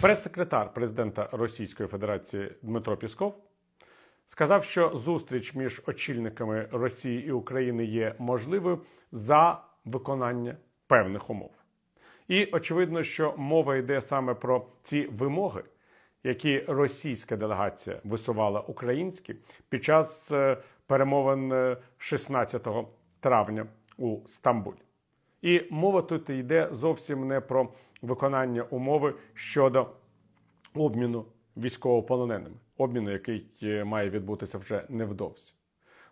Прес-секретар президента Російської Федерації Дмитро Пісков сказав, що зустріч між очільниками Росії і України є можливою за виконання певних умов. І очевидно, що мова йде саме про ці вимоги, які російська делегація висувала українські під час е, перемовин е, 16 травня у Стамбулі. І мова тут йде зовсім не про виконання умови щодо обміну військовополоненими, обміну, який е, має відбутися вже невдовзі.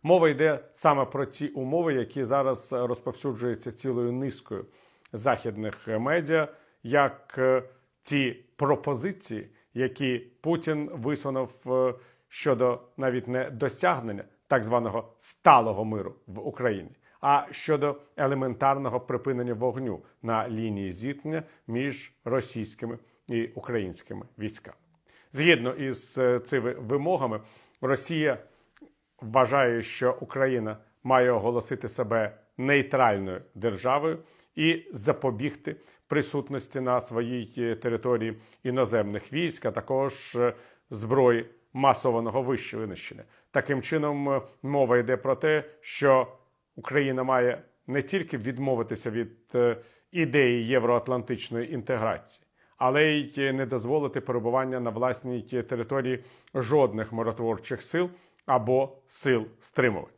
Мова йде саме про ті умови, які зараз розповсюджуються цілою низкою західних медіа, як е, ті пропозиції, які Путін висунув е, щодо навіть не досягнення так званого сталого миру в Україні, а щодо елементарного припинення вогню на лінії зіткнення між російськими і українськими військами. Згідно із е, цими вимогами, Росія вважає, що Україна має оголосити себе нейтральною державою і запобігти присутності на своїй е, території іноземних військ, а також е, зброї масованого винищення. Таким чином, мова йде про те, що Україна має не тільки відмовитися від е, ідеї євроатлантичної інтеграції, але й не дозволити перебування на власній території жодних миротворчих сил або сил стримувань.